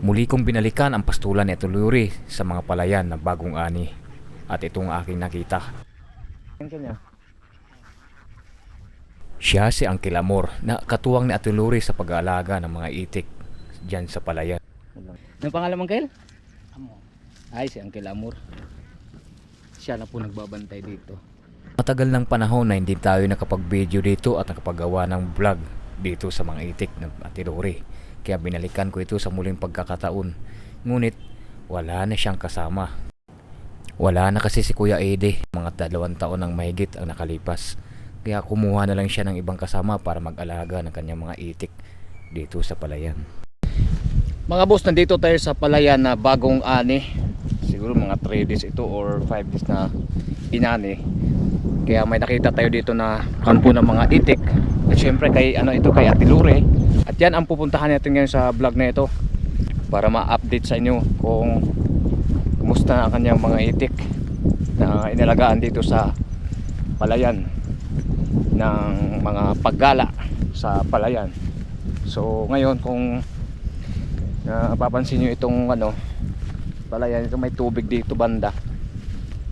Muli kong binalikan ang pastulan ni Tuluri sa mga palayan na bagong ani. At itong aking nakita. Siya si Uncle Amor na katuwang ni Atuluri sa pag-aalaga ng mga itik dyan sa palayan. Anong pangalan Uncle? Amo. Ay, si Uncle Amor. Siya na po nagbabantay dito. Matagal ng panahon na hindi tayo nakapag-video dito at nakapagawa ng vlog dito sa mga itik ng Atilori. Kaya binalikan ko ito sa muling pagkakataon. Ngunit wala na siyang kasama. Wala na kasi si Kuya Ede. Mga dalawang taon ang mahigit ang nakalipas. Kaya kumuha na lang siya ng ibang kasama para mag-alaga ng kanyang mga itik dito sa palayan. Mga boss, nandito tayo sa palayan na bagong ani. Siguro mga 3 days ito or 5 days na inani. Kaya may nakita tayo dito na kampo ng mga itik. At syempre kay ano ito kay Atilure. At yan ang pupuntahan natin ngayon sa vlog na ito para ma-update sa inyo kung kumusta ang kanyang mga itik na inalagaan dito sa palayan ng mga paggala sa palayan. So ngayon kung napapansin nyo itong ano palayan ito may tubig dito banda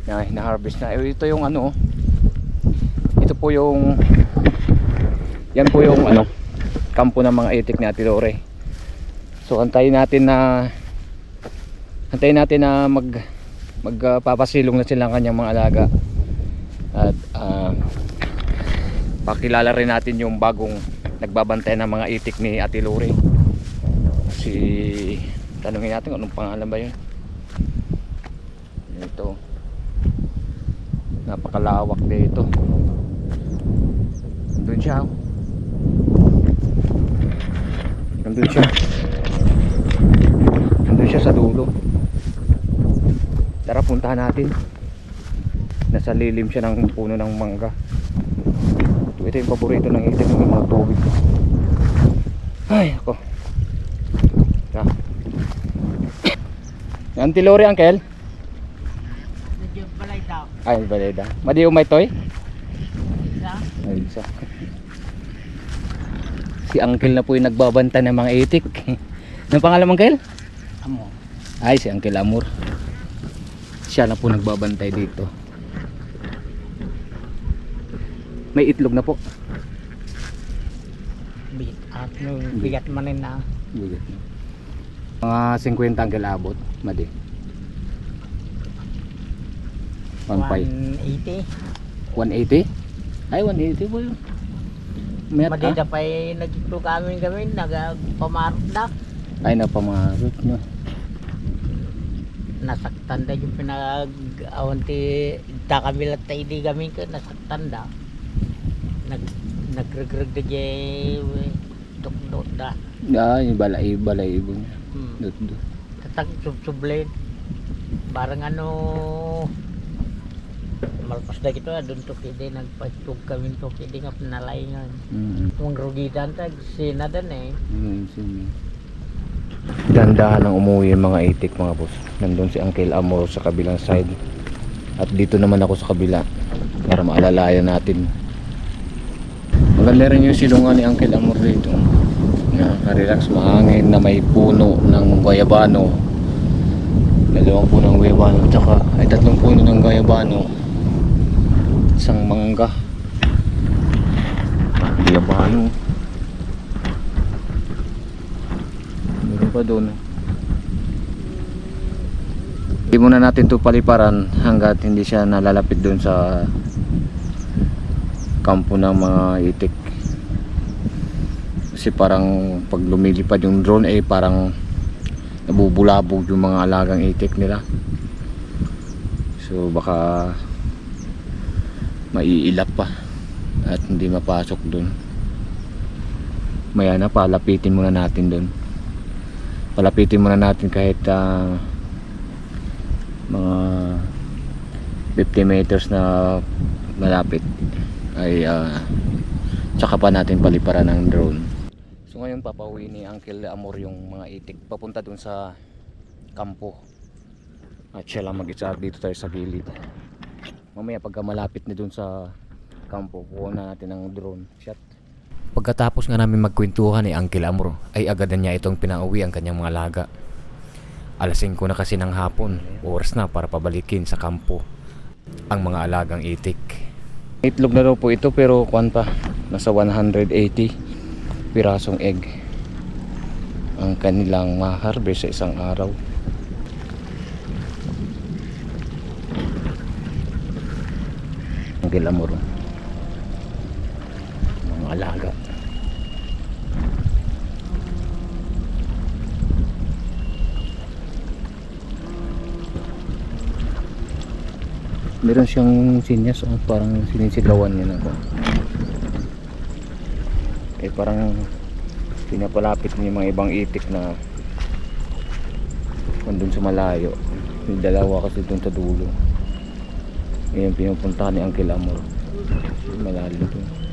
na hina-harvest na Eh, ito yung ano ito po yung yan po yung ano kampo ng mga itik ni Ate Lore. So antayin natin na antayin natin na mag magpapasilong na sila ang kanyang mga alaga. At ah, pakilala rin natin yung bagong nagbabantay ng mga itik ni Ate Lore. Si tanungin natin anong pangalan ba yun. Ito. Napakalawak dito nandun siya oh. Nandun siya nandun siya sa dulo tara puntahan natin nasa lilim siya ng puno ng mangga ito yung paborito ng itim ng mga tubig ay ako Ah. Ang tilori, uncle? Medyo balay daw. Ay, baleda. Madi umay toy? Isa. Ay, isa. Si uncle na po yung nagbabanta ng mga itik. Anong pangalan uncle? Amo. Ay, si uncle Amor. Siya na po nagbabantay dito. May itlog na po. Bit. At nung bigat manin na. Bigat na. Mga 50 uncle abot. Madi. 1.5. 180. 180? Ay, 180 po yun. Met, Madida ah? pa yung nagtutlo kami kami. Nagpamarot na. Ay, napamarot nyo. Nasaktan na yung pinag-awan ti takamilat tayo di kami ko. Nasaktan na. Nag nagregreg na jay tukdot na. Ay, balay, balay ibo niya. Hmm. Dut, dut. Tatag subsublin. Barang ano malpas na kito adun to kidi nagpatug kami to kidi nga pinalayngan. Mm. Kung rugitan tag sinadan eh. Mm, sige. Dandahan ang umuwi yung mga itik mga boss. Nandun si Uncle Amor sa kabilang side. At dito naman ako sa kabila para maalalayan natin. Maganda rin yung silungan ni Uncle Amor dito. Nakaka-relax, mahangin na may puno ng guayabano. Dalawang puno ng guayabano. Tsaka ay tatlong puno ng guayabano. Isang mangga. Guayabano. Meron pa doon. Hindi muna natin to paliparan hanggat hindi siya nalalapit doon sa kampo ng mga itik. Kasi parang pag lumilipad yung drone eh parang nabubulabog yung mga alagang itik nila. So baka maiilap pa at hindi mapasok doon. Maya na palapitin muna natin doon palapitin muna natin kahit ah, mga 50 meters na malapit ay ah, tsaka pa natin paliparan ng drone. So ngayon papauwi ni Uncle Amor yung mga itik papunta dun sa kampo. At siya lang mag-isa dito tayo sa gilid mamaya pagka malapit na dun sa kampo kuha na natin ng drone shot Pagkatapos nga namin magkwentuhan ni Uncle Amor ay agad na niya itong pinauwi ang kanyang mga alaga. Alas 5 na kasi ng hapon, oras na para pabalikin sa kampo ang mga alagang itik. Itlog na daw po ito pero kuwan pa, nasa 180 pirasong egg ang kanilang ma-harvest sa isang araw. Ang gilamor. Mga alaga. Meron siyang sinyas oh, parang sinisigawan niya na ko. Eh parang pinapalapit niya mga ibang itik na nandun sa malayo. Yung dalawa kasi dun sa dulo. Ngayon pinupuntahan ni Uncle Amor. Malalim dun.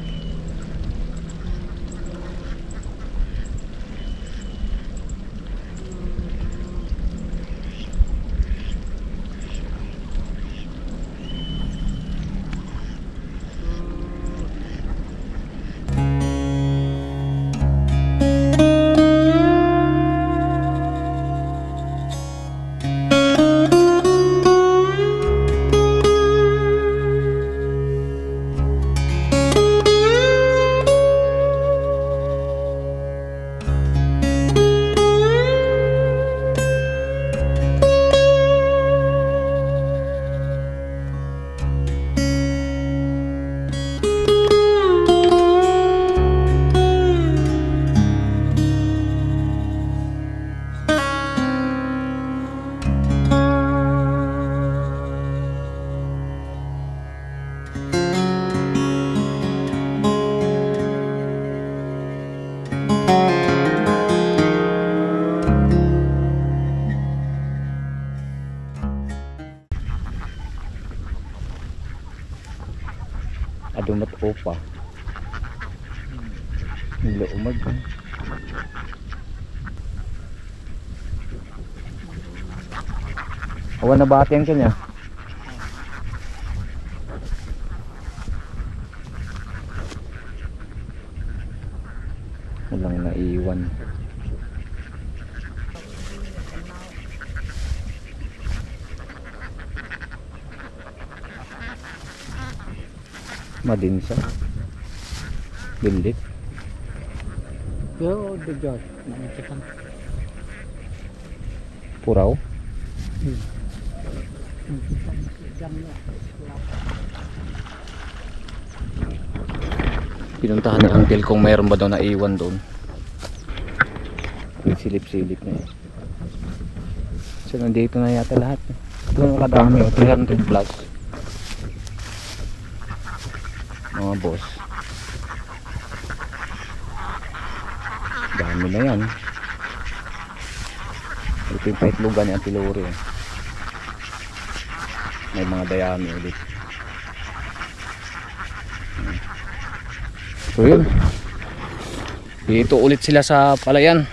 Adumat opa. Nila umag. eh. Awan na bati ang kanya. Walang naiwan. Madinsa. Bilit. Yo, the job. Nakikita. Puraw. Jam niya. Pinuntahan ni uncle kung mayroon ba daw na iwan doon. May silip-silip na eh. So nandito na yata lahat. Ito na kadami, oh, 300 plus. Mga boss. Dami na yan. Ito yung paitlugan ni Auntie Lori. eh. May mga dayami ulit. So yun. Dito ulit sila sa palayan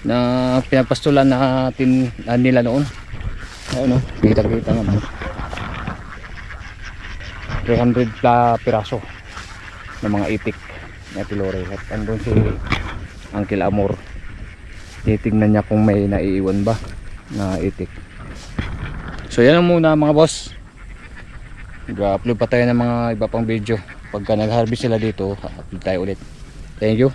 na pinapastulan natin na nila noon. Ayun no, kita kita naman. 300 pla piraso ng mga itik na tilore at andun si Uncle Amor titignan niya kung may naiiwan ba na itik so yan lang muna mga boss Mag-upload pa tayo ng mga iba pang video. Pagka nag-harvest sila dito, upload tayo ulit. Thank you.